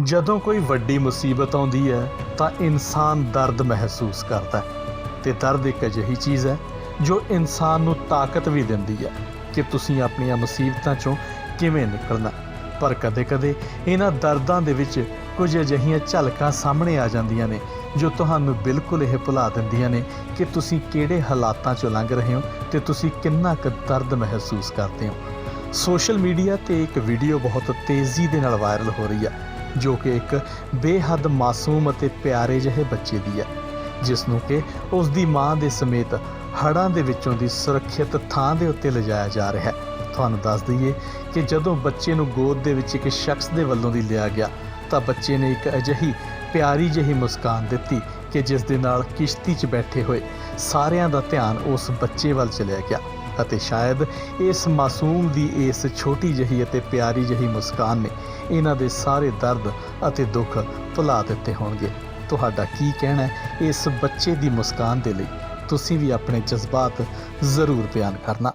ਜਦੋਂ ਕੋਈ ਵੱਡੀ ਮੁਸੀਬਤ ਆਉਂਦੀ ਹੈ, ਤਾਂ ਇਨਸਾਨ ਦਰਦ ਮਹਿਸੂਸ ਕਰਦਾ ਹੈ ਤੇ ਦਰਦ ਇੱਕ ਅਜਿਹੀ ਚੀਜ਼ ਹੈ ਜੋ ਇਨਸਾਨ ਨੂੰ ਤਾਕਤ ਵੀ ਦਿੰਦੀ ਹੈ ਕਿ ਤੁਸੀਂ ਆਪਣੀਆਂ ਮੁਸੀਬਤਾਂ ਚੋਂ ਕਿਵੇਂ ਨਿਕਲਣਾ ਪਰ ਕਦੇ-ਕਦੇ ਇਹਨਾਂ ਦਰਦਾਂ ਦੇ ਵਿੱਚ ਕੁਝ ਅਜਿਹੀਆਂ ਝਲਕਾਂ ਸਾਹਮਣੇ ਆ ਜਾਂਦੀਆਂ ਨੇ, ਜੋ ਤੁਹਾਨੂੰ ਬਿਲਕੁਲ ਇਹ ਭੁਲਾ ਦਿੰਦੀਆਂ ਨੇ ਕਿ ਤੁਸੀਂ ਕਿਹੜੇ ਹਾਲਾਤਾਂ ਚੋਂ ਲੰਘ ਰਹੇ ਹੋ ਤੇ ਤੁਸੀਂ ਕਿੰਨਾ ਕੁ ਦਰਦ ਮਹਿਸੂਸ ਕਰਦੇ ਹੋ। ਸੋਸ਼ਲ ਮੀਡੀਆ ਤੇ ਇੱਕ ਵੀਡੀਓ ਬਹੁਤ ਤੇਜ਼ੀ ਦੇ ਨਾਲ ਵਾਇਰਲ ਹੋ ਰਹੀ ਹੈ। ਜੋ ਕਿ ਇੱਕ ਬੇਹੱਦ ਮਾਸੂਮ ਅਤੇ ਪਿਆਰੇ ਜਿਹੇ ਬੱਚੇ ਦੀ ਹੈ ਜਿਸ ਨੂੰ ਕਿ ਉਸ ਦੀ ਮਾਂ ਦੇ ਸਮੇਤ ਹੜ੍ਹਾਂ ਦੇ ਵਿੱਚੋਂ ਦੀ ਸੁਰੱਖਿਅਤ ਥਾਂ ਦੇ ਉੱਤੇ ਲਿਜਾਇਆ ਜਾ ਰਿਹਾ ਹੈ। ਤੁਹਾਨੂੰ ਦੱਸ ਦਈਏ ਕਿ ਜਦੋਂ ਬੱਚੇ ਨੂੰ ਗੋਦ ਦੇ ਵਿੱਚ ਇੱਕ ਸ਼ਖਸ ਦੇ ਵੱਲੋਂ ਦੀ ਲਿਆ ਗਿਆ, ਤਾਂ ਬੱਚੇ ਨੇ ਇੱਕ ਅਜਿਹੀ ਪਿਆਰੀ ਜਿਹੀ ਮੁਸਕਾਨ ਦਿੱਤੀ ਕਿ ਜਿਸ ਦੇ ਨਾਲ ਕਿਸ਼ਤੀ 'ਚ ਬੈਠੇ ਹੋਏ ਸਾਰਿਆਂ ਦਾ ਧਿਆਨ ਉਸ ਬੱਚੇ ਵੱਲ ਚਲਿਆ ਗਿਆ। ਅਤੇ ਸ਼ਾਇਦ ਇਸ ਮਾਸੂਮ ਦੀ ਇਸ ਛੋਟੀ ਜਿਹੀ ਅਤੇ ਪਿਆਰੀ ਜਿਹੀ ਮੁਸਕਾਨ ਨੇ ਇਹਨਾਂ ਦੇ ਸਾਰੇ ਦਰਦ ਅਤੇ ਦੁੱਖ ਭੁਲਾ ਦਿੱਤੇ ਹੋਣਗੇ। ਤੁਹਾਡਾ ਕੀ ਕਹਿਣਾ ਹੈ ਇਸ ਬੱਚੇ ਦੀ ਮੁਸਕਾਨ ਦੇ ਲਈ? ਤੁਸੀਂ ਵੀ ਆਪਣੇ ਜਜ਼ਬਾਤ ਜ਼ਰੂਰ ਬਿਆਨ ਕਰਨਾ।